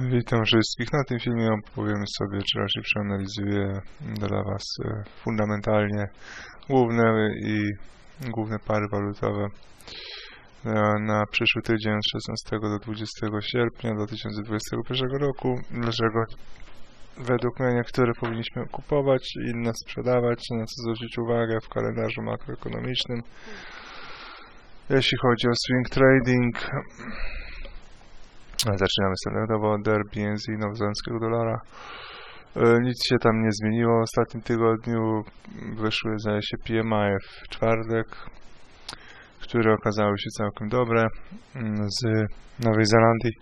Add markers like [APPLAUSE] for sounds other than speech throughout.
Witam wszystkich. Na tym filmie opowiem sobie, czy raczej przeanalizuję dla Was e, fundamentalnie główne i główne pary walutowe na przyszły tydzień od 16 do 20 sierpnia 2021 roku. Dlaczego według mnie niektóre powinniśmy kupować, inne sprzedawać, na co zwrócić uwagę w kalendarzu makroekonomicznym. Jeśli chodzi o swing trading, Zaczynamy standardowo od Airbnb nowozelandzkiego dolara. E, Nic się tam nie zmieniło w ostatnim tygodniu. Wyszły, zdaje się, PMI w czwartek, które okazały się całkiem dobre mm, z Nowej Zelandii.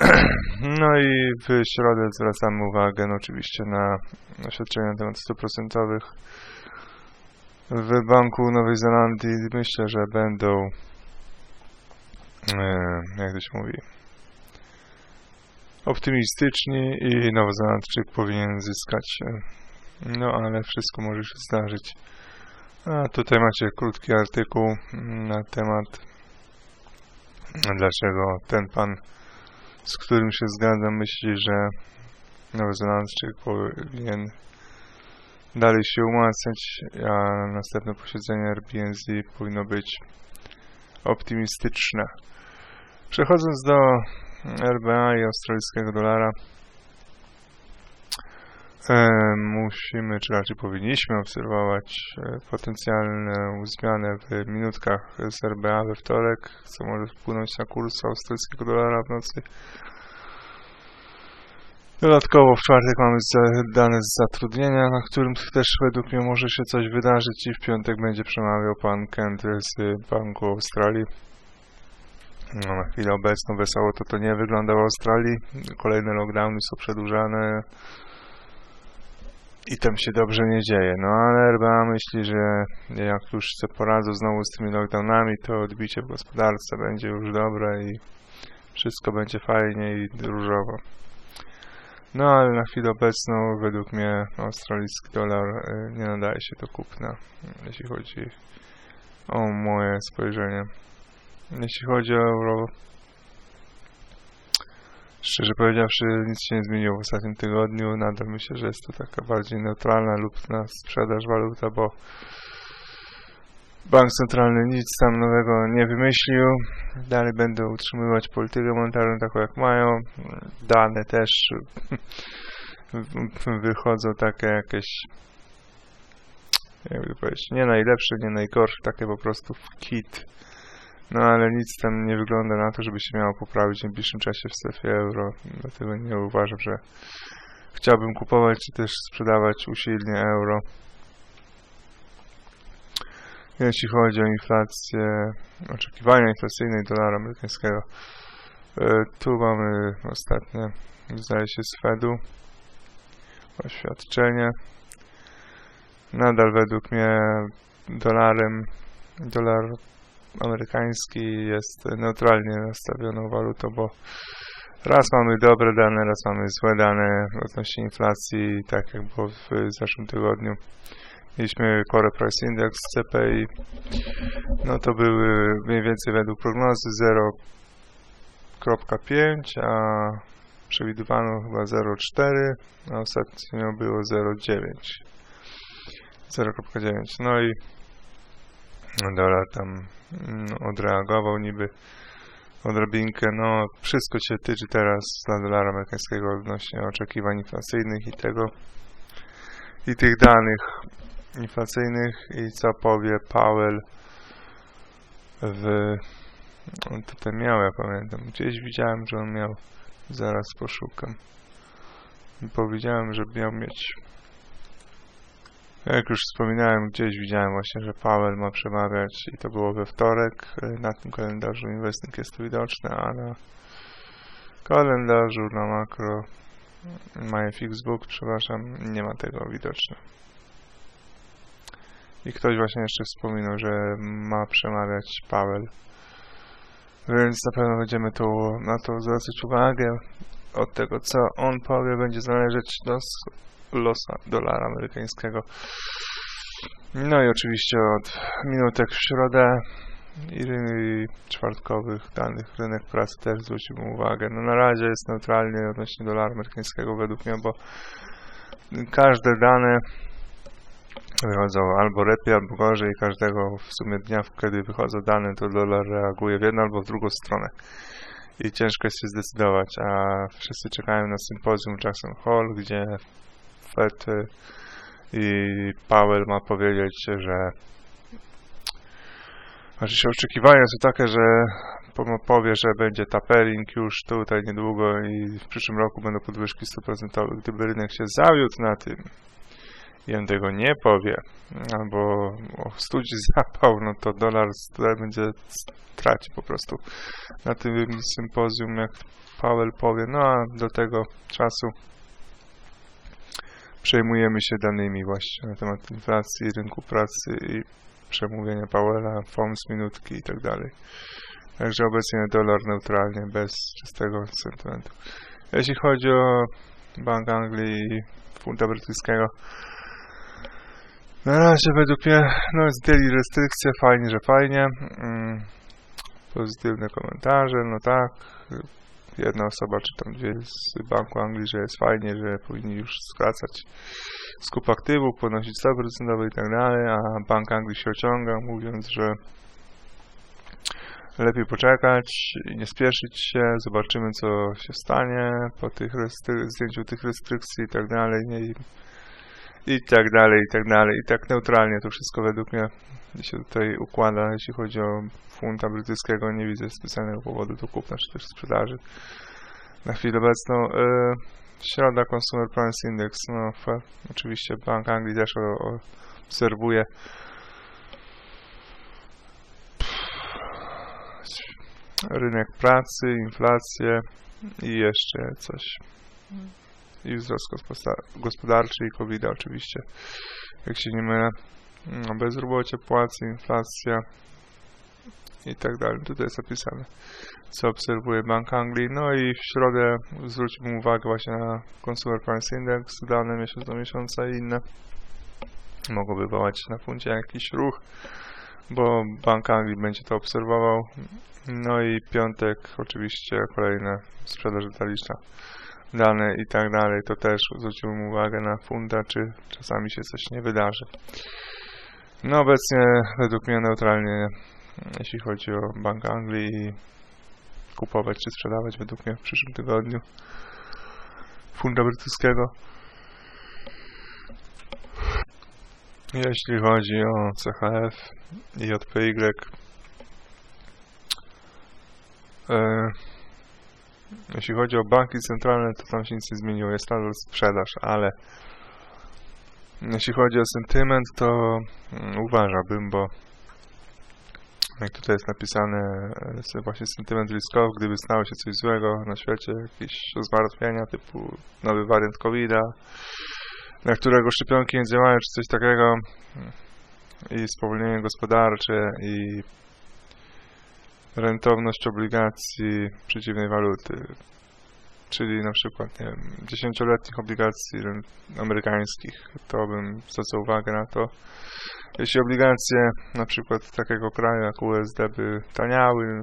[CLEARS THROAT] No i w środę zwracamy uwagę no, oczywiście na oświadczenia na temat 100% w Banku Nowej Zelandii. Myślę, że będą jak to się mówi, optymistyczni i Nowozelandczyk powinien zyskać. e, No ale wszystko może się zdarzyć. A tutaj macie krótki artykuł mm, na temat dlaczego ten pan, z którym się zgadzam, myśli, że Nowozelandczyk powinien dalej się umacniać, a następne posiedzenie Airbnb powinno być optymistyczne. Przechodząc do RBA i australijskiego dolara, e, musimy, czy raczej powinniśmy obserwować e, potencjalną zmianę w minutkach z RBA we wtorek, co może wpłynąć na kurs australijskiego dolara w nocy. Dodatkowo w czwartek mamy dane z zatrudnienia, na którym też według mnie może się coś wydarzyć i w piątek będzie przemawiał pan Kent z Banku Australii. No, na chwilę obecną wesoło to to nie wygląda w Australii. Kolejne lockdowny są przedłużane i tam się dobrze nie dzieje. No ale RBA myśli, że jak już sobie poradzą znowu z tymi lockdownami, to odbicie w gospodarce będzie już dobre i wszystko będzie fajnie i różowo. No ale na chwilę obecną według mnie australijski dolar y, nie nadaje się do kupna, jeśli chodzi o moje spojrzenie. Jeśli chodzi o euro, szczerze powiedziawszy, nic się nie zmieniło w ostatnim tygodniu. Nadal myślę, że jest to taka bardziej neutralna lub na sprzedaż waluta, bo bank centralny nic tam nowego nie wymyślił. Dalej będą utrzymywać politykę monetarną taką jak mają. Dane też [LAUGHS] wychodzą takie jakieś jakby powiedzieć, nie najlepsze, nie najgorsze, takie po prostu w kit. No ale nic tam nie wygląda na to, żeby się miało poprawić w najbliższym czasie w strefie euro. Dlatego nie uważam, że chciałbym kupować czy też sprzedawać usilnie euro. Jeśli chodzi o inflację, oczekiwania inflacyjne i dolara amerykańskiego, e, tu mamy ostatnie, zdaje się, z Fedu oświadczenie. Nadal według mnie dolarem, dolar amerykański jest neutralnie nastawioną walutą, bo raz mamy dobre dane, raz mamy złe dane odnośnie inflacji, tak jak było w zeszłym tygodniu. Mieliśmy Core Price Index CPI, no to były mniej więcej według prognozy 0,5, a przewidywano chyba 0,4, a ostatnio było 0,9. 0,9. No i dolar tam mm, odreagował niby odrobinkę. No, wszystko się tyczy teraz dla dolara amerykańskiego odnośnie oczekiwań inflacyjnych i tego i tych danych inflacyjnych i co powie Powell w on tutaj miał, ja pamiętam, gdzieś widziałem, że on miał zaraz poszukam powiedziałem, że miał mieć jak już wspominałem, gdzieś widziałem właśnie, że Powell ma przemawiać i to było we wtorek. Na tym kalendarzu Investnik jest widoczne, a na kalendarzu na makro MyFixBook, przepraszam, nie ma tego widoczne. I ktoś właśnie jeszcze wspominał, że ma przemawiać Powell. Więc na pewno będziemy tu na to zwracać uwagę. Od tego, co on powie, będzie zależeć los, losa dolara amerykańskiego. No i oczywiście od minutek w środę i czwartkowych danych rynek pracy też zwróciłbym uwagę. No na razie jest neutralnie odnośnie dolara amerykańskiego według mnie, bo każde dane wychodzą albo lepiej, albo gorzej. Każdego w sumie dnia, kiedy wychodzą dane, to dolar reaguje w jedną albo w drugą stronę. I ciężko jest się zdecydować, a wszyscy czekają na sympozjum Jackson Hole, gdzie Fed y, i Powell ma powiedzieć, że Oczywiście oczekiwania są takie, że powie, że będzie tapering już tutaj niedługo i w przyszłym roku będą podwyżki 100%. Gdyby rynek się zawiódł na tym on tego nie powie, albo ostudzi [LAUGHS] zapał, no to dolar będzie traci po prostu. Na tym sympozjum, jak Powell powie, no a do tego czasu przejmujemy się danymi właśnie na temat inflacji, rynku pracy i przemówienia Powella, FOMS, minutki i tak dalej. Także obecnie dolar neutralnie, bez czystego sentymentu. Jeśli chodzi o Bank Anglii i funta brytyjskiego, na razie według mnie, no zdjęli restrykcje, fajnie, że fajnie. Mm, pozytywne komentarze, no tak. Jedna osoba, czy tam dwie z Banku Anglii, że jest fajnie, że powinni już skracać skup aktywów, podnosić stopy procentowe i tak dalej, a Bank Anglii się ociąga, mówiąc, że lepiej poczekać i nie spieszyć się, zobaczymy co się stanie po tych zdjęciu tych restrykcji i tak dalej, nie? I, tak dalej, i tak dalej. I tak neutralnie to wszystko według mnie się tutaj układa, jeśli chodzi o funta brytyjskiego, nie widzę specjalnego powodu do kupna czy też sprzedaży na chwilę obecną. Yy, Środa Consumer Price Index, no oczywiście Bank Anglii też o, o, obserwuje. Rynek pracy, inflację i jeszcze coś. I wzrost gospodar- gospodarczy i covid oczywiście. Jak się nie mylę. No, bezrobocie, płace, inflacja i tak dalej. Tutaj jest opisane co obserwuje Bank Anglii. No i w środę zwróćmy uwagę właśnie na Consumer Price Index, dane miesiąc do miesiąca i inne. Mogą wywołać na funcie jakiś ruch, bo Bank Anglii będzie to obserwował. No i piątek oczywiście kolejne sprzedaż detaliczna, dane i tak dalej. To też zwróciłbym uwagę na funta, czy czasami się coś nie wydarzy. No obecnie według mnie neutralnie, jeśli chodzi o Bank Anglii kupować czy sprzedawać według mnie w przyszłym tygodniu funda brytyjskiego. Jeśli chodzi o CHF i JPY, e, jeśli chodzi o banki centralne, to tam się nic nie zmieniło, jest nadal sprzedaż, ale jeśli chodzi o sentyment, to mm, uważałbym, bo jak tutaj jest napisane, e, właśnie sentyment ryzykowy, gdyby stało się coś złego na świecie, jakieś zmartwienia typu nowy wariant covid na którego szczepionki nie działają, czy coś takiego i spowolnienie gospodarcze i rentowność obligacji przeciwnej waluty, czyli na przykład, nie wiem, dziesięcioletnich obligacji amerykańskich, to bym zwracał uwagę na to, jeśli obligacje na przykład takiego kraju jak USD by taniały,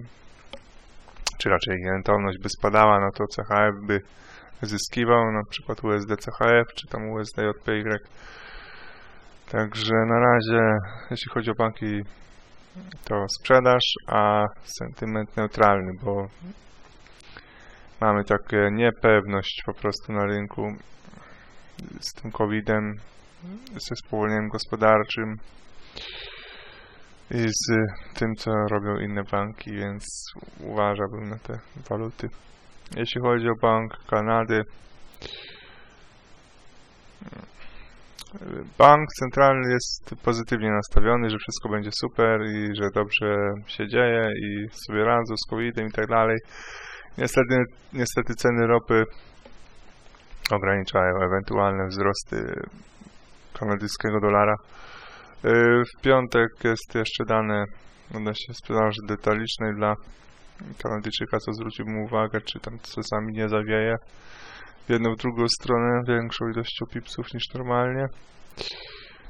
czy raczej rentowność by spadała, no to CHF by zyskiwał, na przykład USD CHF, czy tam USD JPY. Także na razie, jeśli chodzi o banki, to sprzedaż, a sentyment neutralny, bo mamy takie niepewność po prostu na rynku z tym COVID-em, ze spowolnieniem gospodarczym i z tym, co robią inne banki, więc uważałbym na te waluty. Jeśli chodzi o Bank Kanady, bank centralny jest pozytywnie nastawiony, że wszystko będzie super i że dobrze się dzieje i sobie radzą z COVID-em i tak dalej. Niestety, niestety ceny ropy ograniczają ewentualne wzrosty kanadyjskiego dolara. W piątek jest jeszcze dane odnośnie sprzedaży detalicznej dla Kanadyjczyka, co zwróciłbym uwagę, czy tam czasami nie zawieje jedną, w drugą stronę większą ilością pipsów niż normalnie.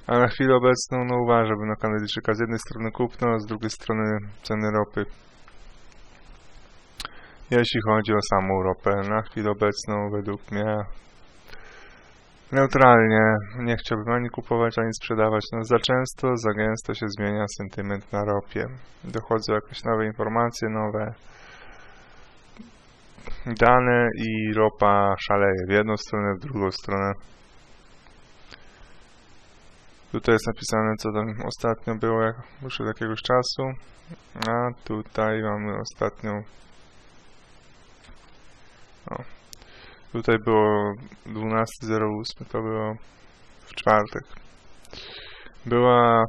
A na chwilę obecną, no uważałbym na Kanadyjczyka z jednej strony kupno, a z drugiej strony ceny ropy. Jeśli chodzi o samą ropę, na chwilę obecną według mnie neutralnie, nie chciałbym ani kupować, ani sprzedawać. No za często, za gęsto się zmienia sentyment na ropie. Dochodzą jakieś nowe informacje, nowe dane i ropa szaleje w jedną stronę, w drugą stronę. Tutaj jest napisane, co tam ostatnio było jak, już od jakiegoś czasu, a tutaj mamy ostatnią. O. Tutaj było 12.08, to było w czwartek. Była...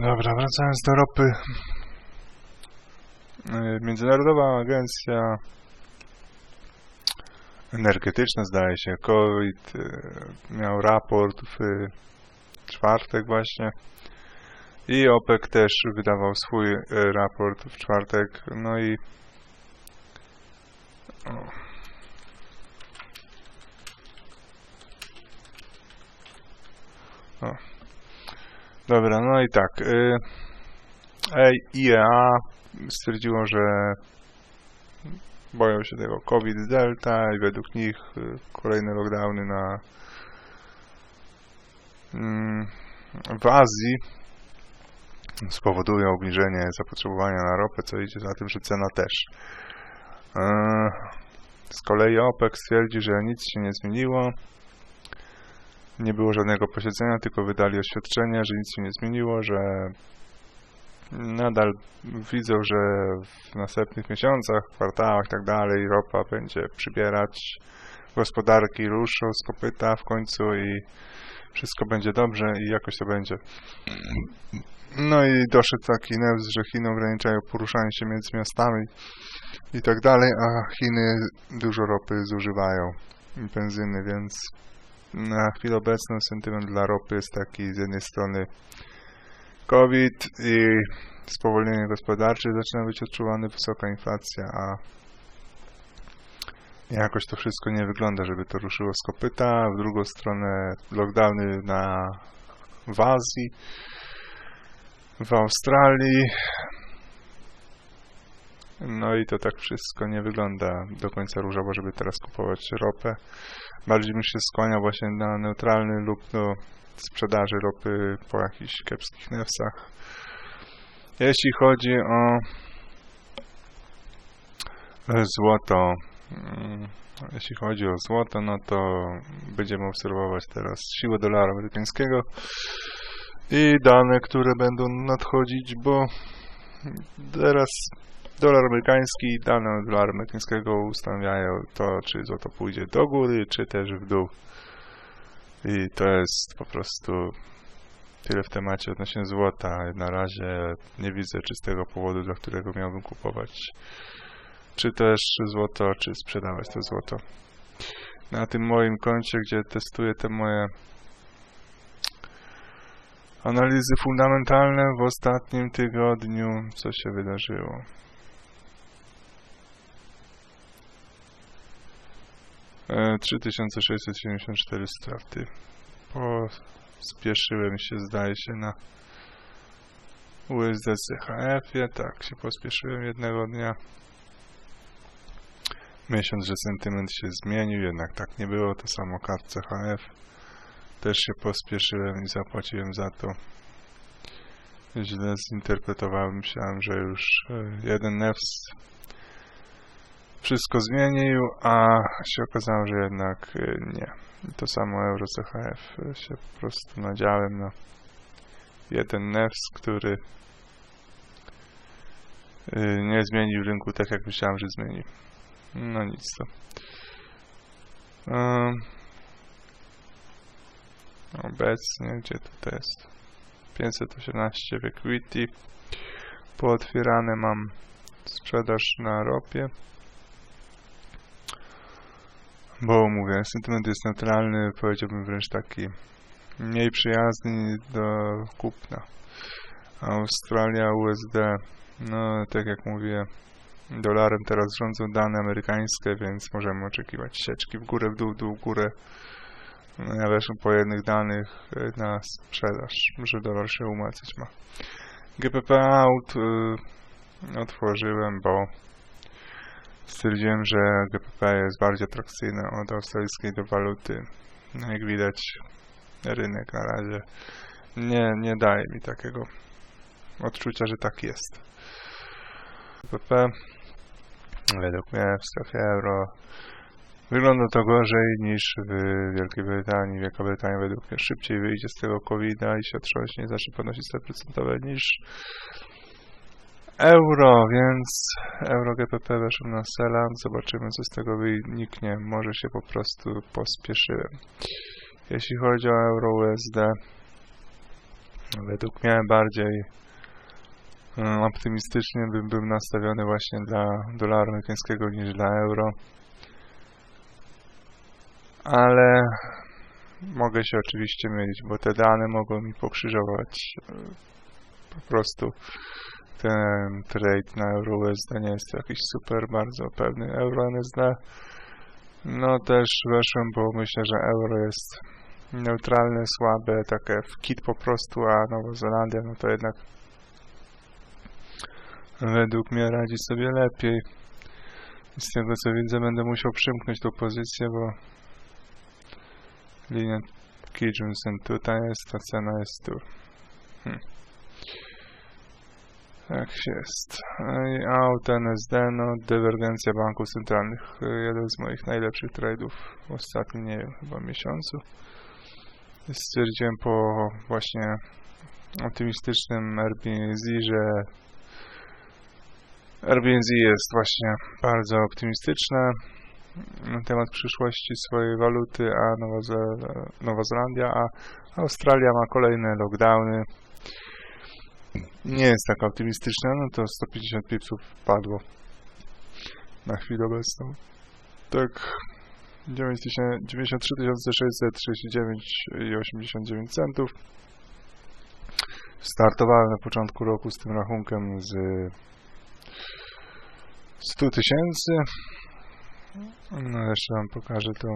Dobra, wracając do ropy. E, Międzynarodowa Agencja Energetyczna, zdaje się, COVID e, miał raport w czwartek właśnie. I OPEC też wydawał swój e, raport w czwartek. No i o. O. Dobra, no i tak. Y, IEA stwierdziło, że boją się tego COVID-Delta i według nich y, kolejne lockdowny na mm, w Azji spowodują obniżenie zapotrzebowania na ropę, co idzie za tym, że cena też. Eee, Z kolei OPEC stwierdzi, że nic się nie zmieniło. Nie było żadnego posiedzenia, tylko wydali oświadczenie, że nic się nie zmieniło, że nadal widzą, że w następnych miesiącach, kwartałach i tak dalej ropa będzie przybierać, gospodarki ruszą z kopyta w końcu i wszystko będzie dobrze i jakoś to będzie. No i doszedł taki news, że Chiny ograniczają poruszanie się między miastami i tak dalej, a Chiny dużo ropy zużywają i benzyny, więc na chwilę obecną sentyment dla ropy jest taki z jednej strony COVID i spowolnienie gospodarcze zaczyna być odczuwane, wysoka inflacja, a jakoś to wszystko nie wygląda, żeby to ruszyło z kopyta. W drugą stronę lockdowny na, w Azji, w Australii. No i to tak wszystko nie wygląda do końca różowo, żeby teraz kupować ropę. Bardziej bym się skłaniał właśnie na neutralny lub do sprzedaży ropy po jakichś kiepskich newsach. Jeśli chodzi o złoto, mm, jeśli chodzi o złoto, no to będziemy obserwować teraz siłę dolara amerykańskiego i dane, które będą nadchodzić, bo teraz dolar amerykański dane dolara amerykańskiego ustawiają to, czy złoto pójdzie do góry, czy też w dół. I to jest po prostu tyle w temacie odnośnie złota. Na razie nie widzę czystego powodu, dla którego miałbym kupować czy też złoto, czy sprzedawać to złoto. Na tym moim koncie, gdzie testuję te moje analizy fundamentalne w ostatnim tygodniu, co się wydarzyło. 3674 straty. Pospieszyłem się, zdaje się, na USD CHF-ie. Tak, się pospieszyłem jednego dnia. Myśląc, że sentyment się zmienił, jednak tak nie było. To samo kart CHF. Też się pospieszyłem i zapłaciłem za to. Źle zinterpretowałem. Myślałem, że już e, jeden nefs wszystko zmienił, a się okazało, że jednak e, nie. To samo euro CHF się po prostu nadziałem na jeden nefs, który e, nie zmienił rynku tak, jak myślałem, że zmieni. No nic to. Obecnie, gdzie to jest? 518 w equity. Pootwierane mam sprzedaż na ropie. Bo mówię, sentyment jest neutralny, powiedziałbym wręcz taki mniej przyjazny do kupna. Australia, USD, no tak jak mówię, dolarem teraz rządzą dane amerykańskie, więc możemy oczekiwać sieczki w górę, w dół, w dół, w górę. Weszłem po jednych danych na sprzedaż, że dolar się umacać ma. GPP out y, otworzyłem, bo stwierdziłem, że GPP jest bardziej atrakcyjne od australijskiej do waluty. No, jak widać, rynek na razie nie, nie daje mi takiego odczucia, że tak jest. GPP według mnie w strefie euro wygląda to gorzej niż w Wielkiej Brytanii. Wielka Brytania według mnie szybciej wyjdzie z tego COVID-a i się otrząśnie, zacznie podnosić stopy procentowe niż euro, więc euro GPP weszło na sela. Zobaczymy co z tego wyniknie. Może się po prostu pospieszyłem. Jeśli chodzi o euro USD, według mnie bardziej mm, optymistycznie bym był nastawiony właśnie dla dolaru amerykańskiego niż dla euro. Ale mogę się oczywiście mylić, bo te dane mogą mi pokrzyżować. e, Po prostu ten trade na euro USD nie jest jakiś super bardzo pewny. Euro NSD no też weszłem, bo myślę, że euro jest neutralne, słabe, takie w kit po prostu, a Nowa Zelandia no to jednak według mnie radzi sobie lepiej. Z tego co widzę będę musiał przymknąć tą pozycję, bo linia Kijunsen tutaj jest, a cena jest tu. Hm. Tak jest. Out NSD, no dywergencja banków centralnych. Y, Jeden z moich najlepszych trade'ów w ostatnim, nie wiem, chyba miesiącu. Stwierdziłem po właśnie optymistycznym Airbnb, że Airbnb jest właśnie bardzo optymistyczne na temat przyszłości swojej waluty, a Nowa, Ze- Nowa Zelandia, a Australia ma kolejne lockdowny. Nie jest taka optymistyczna, no to 150 pipsów padło na chwilę obecną. Tak, 93 639,89 centów. Startowałem na początku roku z tym rachunkiem z 100 tysięcy. No jeszcze wam pokażę to.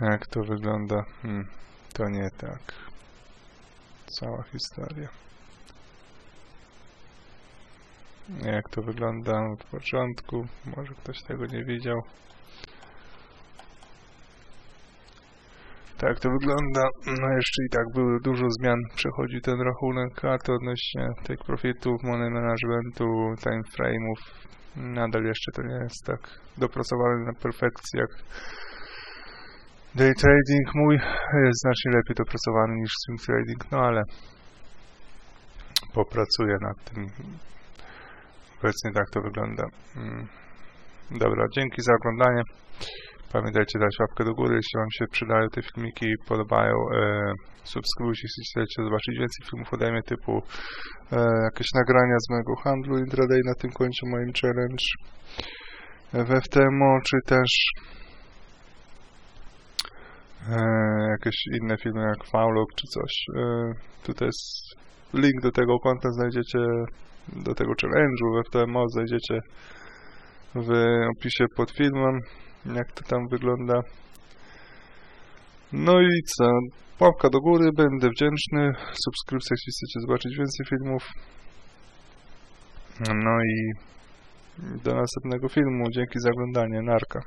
Jak to wygląda. Hmm, to nie tak. Cała historia. Jak to wygląda od początku. Może ktoś tego nie widział. Tak to wygląda. No jeszcze i tak były dużo zmian. Przechodzi ten rachunek, to odnośnie tych profitów, money managementu, time frame'ów. Nadal jeszcze to nie jest tak dopracowane na perfekcję jak day trading mój jest znacznie lepiej dopracowany niż swing trading, no ale popracuję nad tym. Obecnie tak to wygląda. Mm. Dobra, dzięki za oglądanie. Pamiętajcie dać łapkę do góry, jeśli Wam się przydają te filmiki i podobają. E, subskrybujcie, jeśli chcecie zobaczyć więcej filmów ode mnie, typu e, jakieś nagrania z mojego handlu intraday na tym końcu moim challenge w FTMO, czy też e, jakieś inne filmy jak Faulok czy coś. E, tutaj jest link do tego konta znajdziecie, do tego challenge'u FTMO znajdziecie w opisie pod filmem, jak to tam wygląda. No i co? Łapka do góry, będę wdzięczny. Subskrypcja, jeśli chcecie zobaczyć więcej filmów. No i do następnego filmu. Dzięki za oglądanie. Narka.